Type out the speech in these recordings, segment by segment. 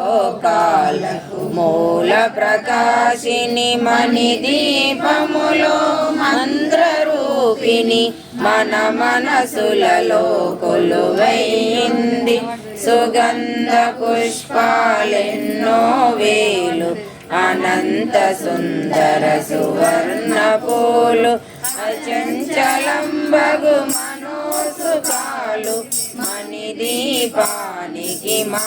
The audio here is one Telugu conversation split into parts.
లోకాలకు మూల ప్రకాశిని మణి దీపములో మంత్రరూపిణి మన మనసులలో కొలువైంది. సుగంధ పుష్పాలెన్నో వేలు అనంత సుందర సువర్ణ పూలు అచంచలంబగు మనోసుకాలు మణి దీపానికి మా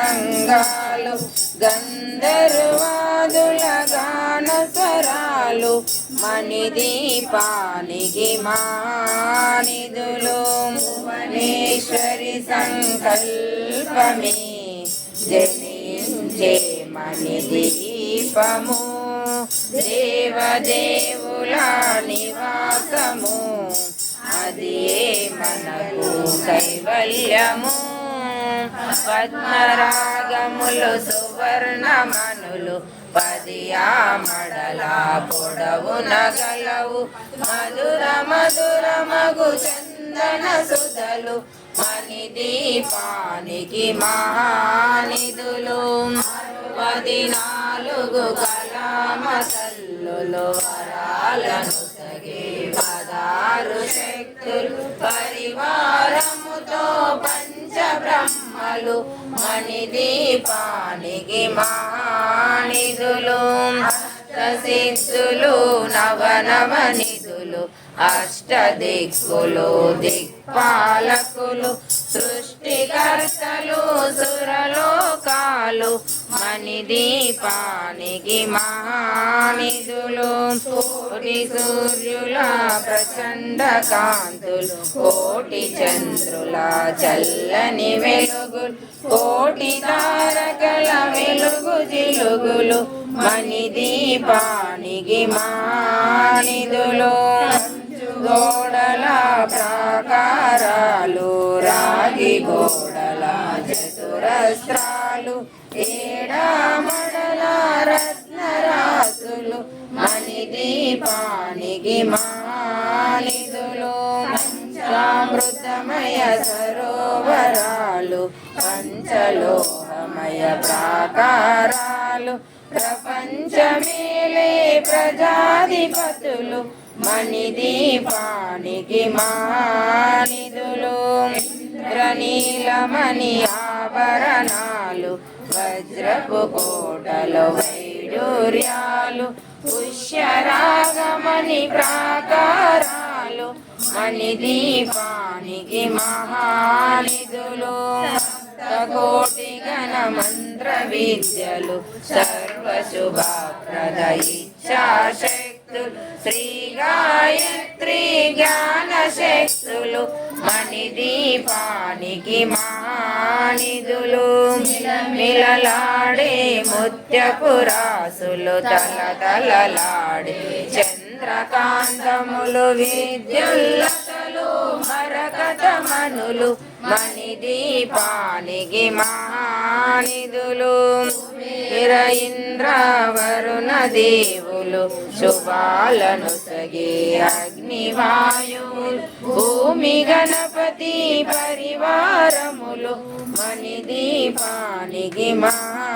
సత్సంగాలు గంధర్వాదుల గాన స్వరాలు మణిదీపానికి మానిదులు. భువనేశ్వరి సంకల్పమే జనించే మణి దీపము దేవదేవుల నివాసము అది మనకు కైవల్యము పద్మరాగములు సువర్ణమనులు పదియా మడల పొడవు నగలవు మధుర మధుర మగు చందన సుధలు మణి దీపానికి మహానిధులు. పదినాలుగు నాలుగు తల్లులు వరాలను సగే పదారు శక్తులు పరివారముతో బ్రహ్మలు మణి దీపానికి మానిధులు సిద్ధులు నవనవ నిధులు అష్ట దిక్కులు దిక్పాలకులు సృష్టికర్తలు దీపాలు మణి దీపానికి మహానిధులు కోటి సూర్యుల ప్రచండ కాంతులు కోటి చంద్రుల చల్లని వెలుగులు కోటి తారకల వెలుగు జిలుగులు మణి దీపానికి మానిదులు. గోడల ప్రాకారాలు రాగి గోడల చతురస్త్రాలు ఏడామడల రత్నరాసులు మణి దీపానికి మానిదులు పంచామృతమయ సరోవరాలు పంచలోహమయ ప్రాకారాలు ప్రపంచమేలే ప్రజాధిపతులు మణి దీపానికి మానిదులు. ఇంద్రనీలమణి ఆభరణాలు వజ్రపు కోటలు వైడూర్యాలు పుష్యరాగమణి ప్రాకారాలు మణి దీపానికి మహానిధులు కోటి గణ మంత్ర విద్యలు సర్వ ఇచ్చాశక్తులు శ్రీ గాయత్రి జ్ఞాన శక్తులు మణి దీపానికి మహానిధులు మిలలాడే ముత్యపురాసులు తల తలలాడే చంద్రకాంతములు విద్యుల్లా మరకతమనులు మణి దీపానికి మహానిధులు ఇర ఇంద్రవరుణ దేవులు శుభాలను సగే అగ్నివాయు భూమి గణపతి పరివారములు మణి దీపానికి మహా